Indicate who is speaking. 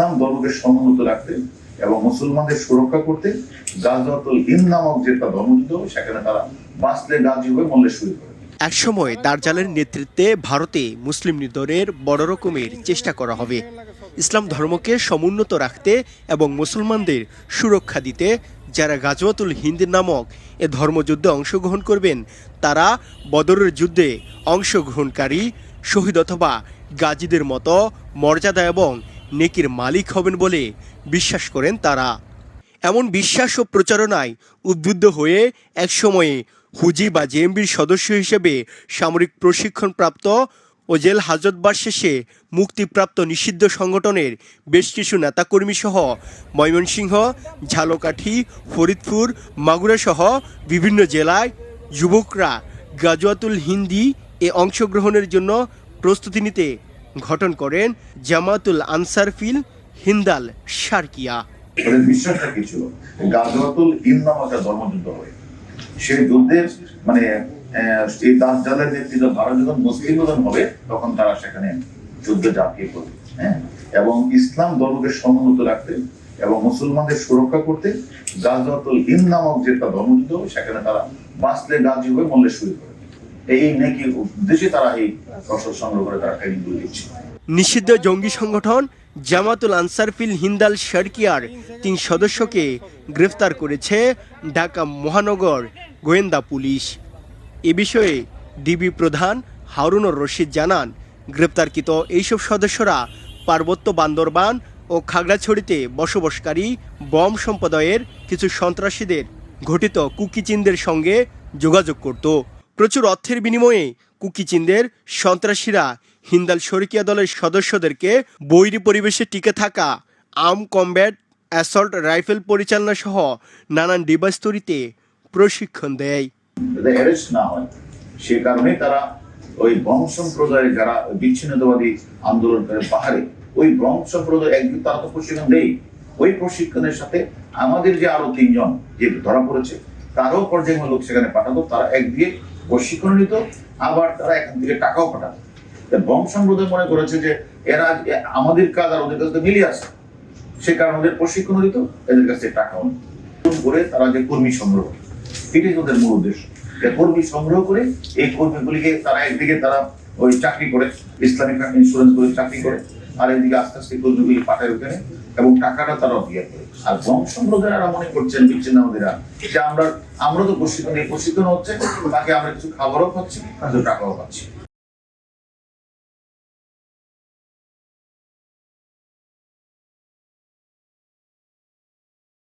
Speaker 1: ইসলাম ধর্মকে সমুন্নত রাখতে এবং মুসলমানদের সুরক্ষা করতে গাজওয়াতুল হিন্দ নামক যে একটা ধর্মযুদ্ধ সেখানে তারা বাঁচলে গাজী হয়ে মল্লে শুরু করে।
Speaker 2: একসময় দার্জালের নেতৃত্বে ভারতে মুসলিম নিধনের বড় রকমের চেষ্টা করা হবে। ইসলাম ধর্মকে সমুন্নত রাখতে এবং মুসলমানদের সুরক্ষা দিতে যারা গাজওয়াতুল হিন্দ নামক এ ধর্মযুদ্ধে অংশগ্রহণ করবেন, তারা বদরের যুদ্ধে অংশগ্রহণকারী, শহীদ অথবা গাজীদের মতো মর্যাদা এবং নেকির মালিক হবেন বলে বিশ্বাস করেন তারা। এমন বিশ্বাস ও প্রচারণায় উদ্বুদ্ধ হয়ে একসময়ে হুজি বা জেএমবির সদস্য হিসেবে সামরিক প্রশিক্ষণপ্রাপ্ত ও জেল হাজতবার শেষে মুক্তিপ্রাপ্ত নিষিদ্ধ সংগঠনের বেশ কিছু নেতাকর্মী সহ ময়মনসিংহ, ঝালকাঠি, ফরিদপুর, মাগুরা সহ বিভিন্ন জেলায় যুবকরা গাজওয়াতুল হিন্দি এ অংশগ্রহণের জন্য প্রস্তুতি নিতে গঠন করেন জামাতুল আনসার ফিল হিন্দাল সার্কিয়া
Speaker 1: ওদের বিশ্বাসটা কি ছিল গাজওয়াতুল হিন্দ নামক একটা ধর্মযুদ্ধ হয়। সেই যুদ্ধের মানে এই দাজ্জালের নেতৃত্ব ভারত যখন মুসলিম হবে, তখন তারা সেখানে যুদ্ধে ঝাঁপিয়ে পড়বে হ্যাঁ? এবং ইসলাম ধর্মকে সমুন্নত রাখতে এবং মুসলমানদের সুরক্ষা করতে গাজওয়াতুল হিন্দ নামক যে একটা ধর্মযুদ্ধ হবে, সেখানে তারা বাঁচলে গাজী হয়ে মল্লে শুরু করে এই উদ্দেশ্যে তারা এই রসদ সংগ্রহ করে তারা ট্রেনিংগুলো দিচ্ছে।
Speaker 2: নিষিদ্ধ জঙ্গি সংগঠন জামাতুল আনসারফিল হিন্দাল শারকিয়ার তিন সদস্যকে গ্রেফতার করেছে ঢাকা মহানগর গোয়েন্দা পুলিশ। এ বিষয়ে ডিবি প্রধান হারুনুর রশিদ জানান গ্রেপ্তারকৃত এইসব সদস্যরা পার্বত্য বান্দরবান ও খাগড়াছড়িতে বসবাসকারী বম সম্প্রদায়ের কিছু সন্ত্রাসীদের ঘটিত কুকিচিনদের সঙ্গে যোগাযোগ করত। প্রচুর অর্থের বিনিময়ে কুকিচিনদের সন্ত্রাসীরা হিন্দাল শরিকিয়া দলের সদস্যদেরকে বৈরী পরিবেশে টিকে থাকা আর্ম কমব্যাট, অ্যাসল্ট রাইফেল পরিচালনা সহ নানান ডিভাইস তৈরিতে প্রশিক্ষণ দেয়।
Speaker 1: সে কারণে তারা ওই ব্রহ্ম সম্প্রদায়ের যারা বিচ্ছিন্নতাবাদী আন্দোলন করে পাহাড়ে, ওই ব্রহ্ম সম্প্রদায় একদিন তারা তো প্রশিক্ষণ দেই ওই প্রশিক্ষণের সাথে আমাদের যে আরও তিনজন, যে ধরা পড়েছে তারও পর্যায়ে লোক সেখানে পাঠাতো, তারা একদিকে প্রশিক্ষণ নিত, আবার তারা এখান থেকে টাকাও পাঠাতো। সম্প্রদায় মনে করেছে যে এরা আমাদের কাজ আর ওদের কাছে মিলিয়ে আছে সে কারণে ওদের প্রশিক্ষণ দিত, এদের কাছে টাকাও করে তারা যে কর্মী সংগ্রহ এটাই ওদের মূল উদ্দেশ্য। যে কর্মী সংগ্রহ করে এই কর্মীগুলিকে তারা একদিকে তারা ওই চাকরি করে, ইসলামিক ইন্স্যুরেন্স করে চাকরি করে আর এদিকে আস্তে আস্তে কর্মীগুলি পাঠায় ওখানে এবং টাকাটা তারা দিয়ে করে। আর বংশ সম্প্রদায়েরা মনে করছেন বিচ্ছিন্নবাদীরা যে আমরা আমরা তো প্রশিক্ষণ এই প্রশিক্ষণ হচ্ছে, তাকে আমরা কিছু খাবারও পাচ্ছি কিছু টাকাও পাচ্ছি